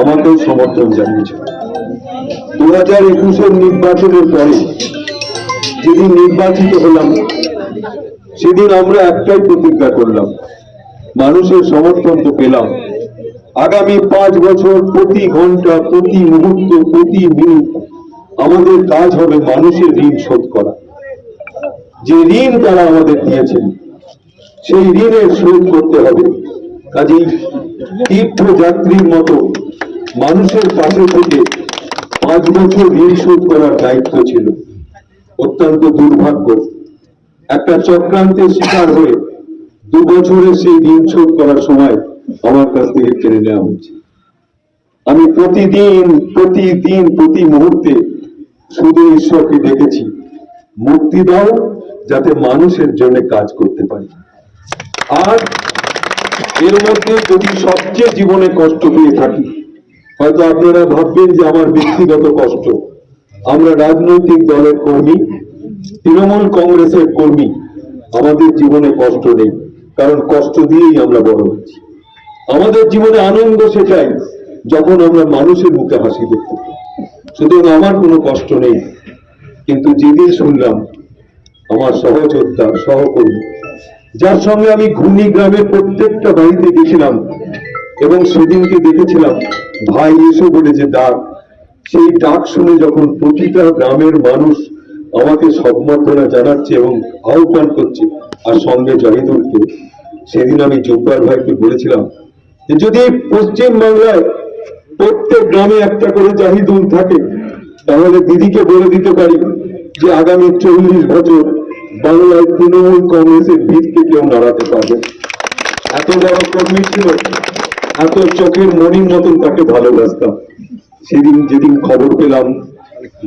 আমাকেও সমর্থন জানিয়েছে। দু হাজার একুশের নির্বাচনের পরে যেদিন নির্বাচিত হলাম, সেদিন আমরা একটাই প্রতিজ্ঞা করলাম, মানুষের সমর্থন তো পেলাম। আগামী পাঁচ বছর, প্রতি ঘণ্টা, প্রতি মুহূর্ত, প্রতি মিনিট আমাদের কাজ হবে মানুষের ঋণ শোধ করা। যে ঋণ তারা আমাদের দিয়েছেন, সেই ঋণের শোধ করতে হবে। কাজেই তীর্থযাত্রীর মতো মানুষের পাশে থেকে পাঁচ বছর ঋণ শোধ করার দায়িত্ব ছিল। অত্যন্ত দুর্ভাগ্য। একটা চক্রান্তের শিকার হয়ে দু বছরে সেই ঋণ শোধ করার সময় আমার কাছ থেকে কেড়ে নেওয়া হয়েছে। আমি প্রতিদিন প্রতিদিন, প্রতি মুহূর্তে শুধু ঈশ্বরকে দেখেছি মুক্তি দাও যাতে মানুষের জন্য কাজ করতে পারি। আর এর মধ্যে যদি সবচেয়ে জীবনে কষ্ট পেয়ে থাকি, হয়তো আপনারা ভাববেন যে আমার ব্যক্তিগত কষ্ট। আমরা রাজনৈতিক দলের কর্মী, তৃণমূল কংগ্রেসের কর্মী, আমাদের জীবনে কষ্ট নেই, কারণ কষ্ট দিয়েই আমরা বড় হচ্ছি। আমাদের জীবনে আনন্দ সেটাই, যখন আমরা মানুষের মুখে হাসি দেখতে সুতরাং আমার কোনো কষ্ট নেই। কিন্তু যেদিন শুনলাম, আমার সহযোদ্ধা, সহকর্মী যার সঙ্গে আমি ঘূর্ণি গ্রামের প্রত্যেকটা বাড়িতে গেছিলাম এবং সেদিনকে দেখেছিলাম, ভাই এসো বলে যে ডাক। সেই ডাক শুনে যখন প্রতিটা গ্রামের মানুষ আমাকে সম্বর্ধনা জানাচ্ছে এবং আহ্বান করছে, আর সঙ্গে জাহিদুলকে, সেদিন আমি জব্বার ভাইকে বলেছিলাম যে যদি পশ্চিম বাংলায় প্রত্যেক গ্রামে একটা করে জাহিদুল থাকে, তাহলে দিদিকে বলে দিতে পারি যে আগামী চল্লিশ বছর বাংলায় তৃণমূল কংগ্রেসের ভিতকে কেউ নাড়াতে পারবে এত বড় কর্মী ছিল, এত চোখের মনির মতন তাকে ভালোবাসতাম। সেদিন যেদিন খবর পেলাম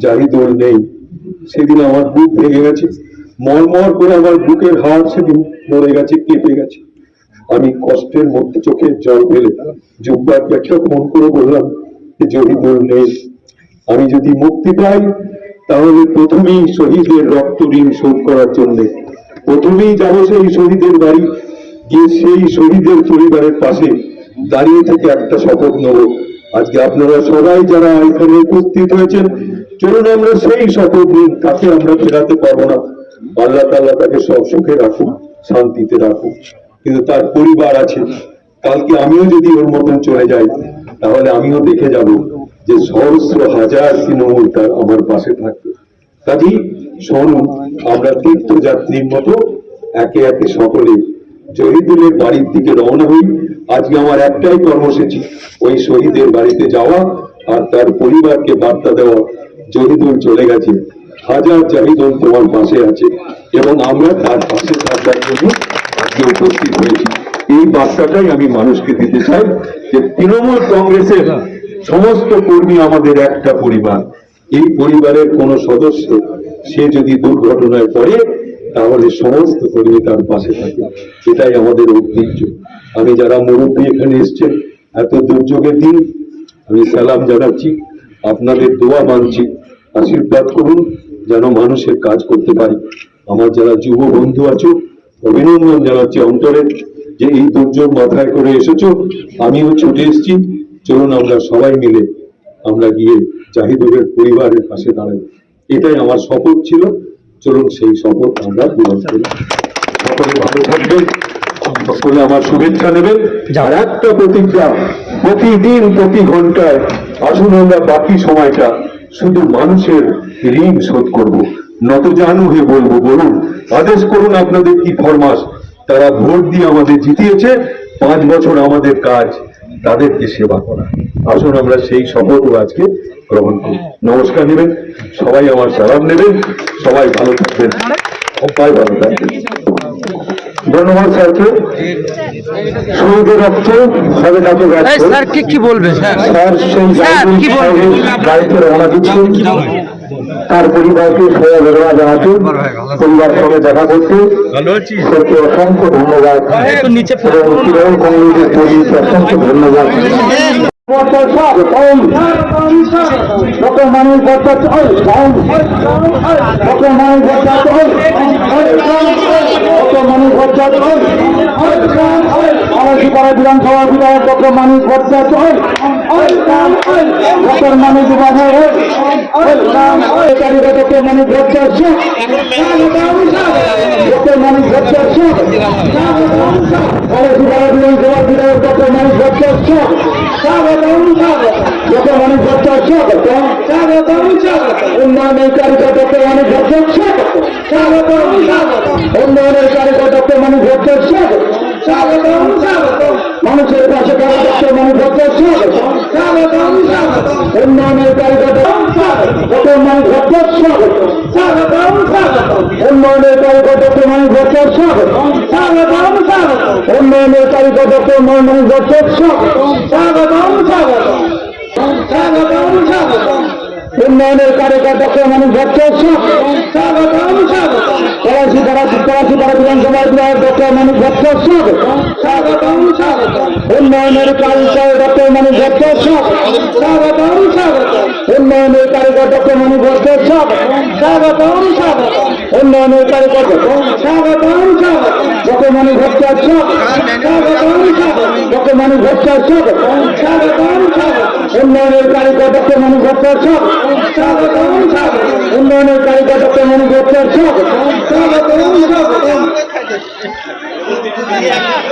জাহিদুল নেই, সেদিন আমার বুক ভেঙে গেছে। মরমর করে আমার বুকের হাড় সেদিন মরে গেছে, কেঁপে গেছে। আমি কষ্টের মধ্যে চোখের জল ফেলে জুব্বারকে একটা ফোন করে বললাম যে জহিদুল নেই। আমি যদি মুক্তি পাই তাহলে প্রথমেই শহীদের রক্ত ঋণ শোধ করার জন্য। প্রথমেই যাব সেই শহীদের বাড়ি, গিয়ে সেই শহীদের পরিবারের পাশে দাঁড়িয়ে থেকে একটা শপথ নেব। আজকে আপনারা সবাই যারা এখানে উপস্থিত হয়েছেন, চলুন আমরা সেই শপথ নিন তাকে আমরা ফেরাতে পারব না। আল্লাহ তাল্লাহ তাকে সব সুখে রাখুন শান্তিতে রাখুন কিন্তু তার পরিবার আছে। কালকে আমিও যদি ওর মতন চলে যাই, তাহলে আমিও দেখে যাব। যে সহস্র হাজার তৃণমূল তার আমার পাশে থাকবে কাজেই শুনুন আমরা তীর্থযাত্রীর মতো একে একে সকলে জহিদুলের বাড়ির দিকে রওনা হই। আজকে আমার একটাই কর্মসূচি, ওই শহীদের বাড়িতে যাওয়া আর তার পরিবারকে বার্তা দেওয়া। জহিদুল চলে গেছে। হাজার জাহিদুল তোমার পাশে আছে এবং আমরা তার পাশে থাকার জন্য আজকে উপস্থিত হয়েছি। এই বার্তাটাই আমি মানুষকে দিতে চাই যে তৃণমূল কংগ্রেসের সমস্ত কর্মী আমাদের একটা পরিবার। এই পরিবারের কোন সদস্য, সে যদি দুর্ঘটনায় পড়ে, তাহলে সমস্ত কর্মী তার পাশে থাকে। এটাই আমাদের ঐতিহ্য। আমি যারা মুরব্বী এখানে এসছেন, এত দুর্যোগের দিন, আমি সালাম জানাচ্ছি, আপনাদের দোয়া মানছি। আশীর্বাদ করুন, যেন মানুষের কাজ করতে পারি। আমার যারা যুব বন্ধু আছো, অভিনন্দন জানাচ্ছি অন্তরে। যে এই দুর্যোগ মাথায় করে এসেছ, আমিও ছুটে এসেছি। চলুন আমরা সবাই মিলে আমরা গিয়ে জাহিদুরের পরিবারের পাশে দাঁড়াই। এটাই আমার শপথ ছিল। চলুন সেই শপথ আমরা পূরণ করি। সকলে ভালো থাকবেন। সকলে আমার শুভেচ্ছা নেবেন। আর একটা প্রতিজ্ঞা প্রতিদিন প্রতি ঘন্টায় আসুন আমরা বাকি সময়টা শুধু মানুষের ঋণ শোধ করব। নত জানু হয়ে বলব বলুন আদেশ করুন আপনাদের কি ফরমাস তারা ভোট দিয়ে আমাদের জিতিয়েছে। পাঁচ বছর আমাদের কাজ। তাদেরকে সেবা করা। আসুন আমরা সেই শপথও আজকে গ্রহণ করি। নমস্কার নেবেন সবাই আমার সালাম নেবেন সবাই ভালো থাকবেন। সবাই ভালো থাকবেন। ধন্যবাদ স্যারকে শহীদের রক্ত হবে না তো এই স্যার কি বলবেন? স্যার সেই? গাড়িতে রওনা দিচ্ছেন। তার পরিবারকে সবাই বেদনা জানাতে পরিবার সঙ্গে দেখা করতে। সত্যি অসংখ্য ধন্যবাদ। এবং তৃণমূল কংগ্রেসের কর্মীকে অসংখ্য ধন্যবাদ। কত মানুষ ভরসা চাই কত মানুষ ভরসা চাই কত মানুষ আমার কলেজপাড়া বিধানসভা বিধায়ক ডক্টর মানিক ভট্টাচার্য ডক্টর মানিক উপাধ্যায় তালিকা ডক্টর মানিক ভট্টাচার্য ডক্টর মানিক ভট্টাচার্য কলেজপাড়া বিধানসভা বিধায়ক ডক্টর মানিক ভট্টাচার্য ডক্টর মানিক ভট্টাচার্য উন্নয়নের তালিকা ডক্টর মানিক ভট্টাচার্য উন্নয়নের তালিকা ডক্টর মানিক ভট্টাচার্য মানুষের উন্নয়নের তালিকা ডক্টর মানিক ভট্টাচার্য উন্নয়নের তালিকা ডক্টর মানিক ভট্টাচার্য উন্নয়নের তালিকা ডক্টর মানিক ভট্টাচার্য পলাশি পাড়া পলাশি পাড়া বিধানসভার বিধায়ক ডক্টর মানিক ভট্টাচার্য উন্নয়নের তালিকায় ডক্টর মানিক ভট্টাচার্য উন্নয়নের তালিকা ডক্টর মানিক ভট্টাচার্য উন্নয়নের তালিকা ডক্টর মানিক ভট্টাচার্য ডক্টর মানিক ভট্টাচার্য উন্নয়নের তালিকা ডক্টর মানিক ভট্টাচার্য উন্নয়নের তালিকা ডক্টর মানিক ভট্টাচার্য ডক্টর মানিক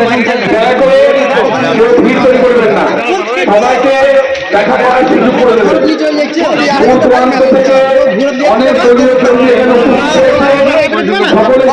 ভট্টাচার্য দয়া করে কেউ ভিড় তৈরি করবেন না সবাইকে দেখা করার সুযোগ করে দেবেন দূর দূরান্ত থেকে অনেক দলীয় কর্মী এখানে উপস্থিত হয়েছে।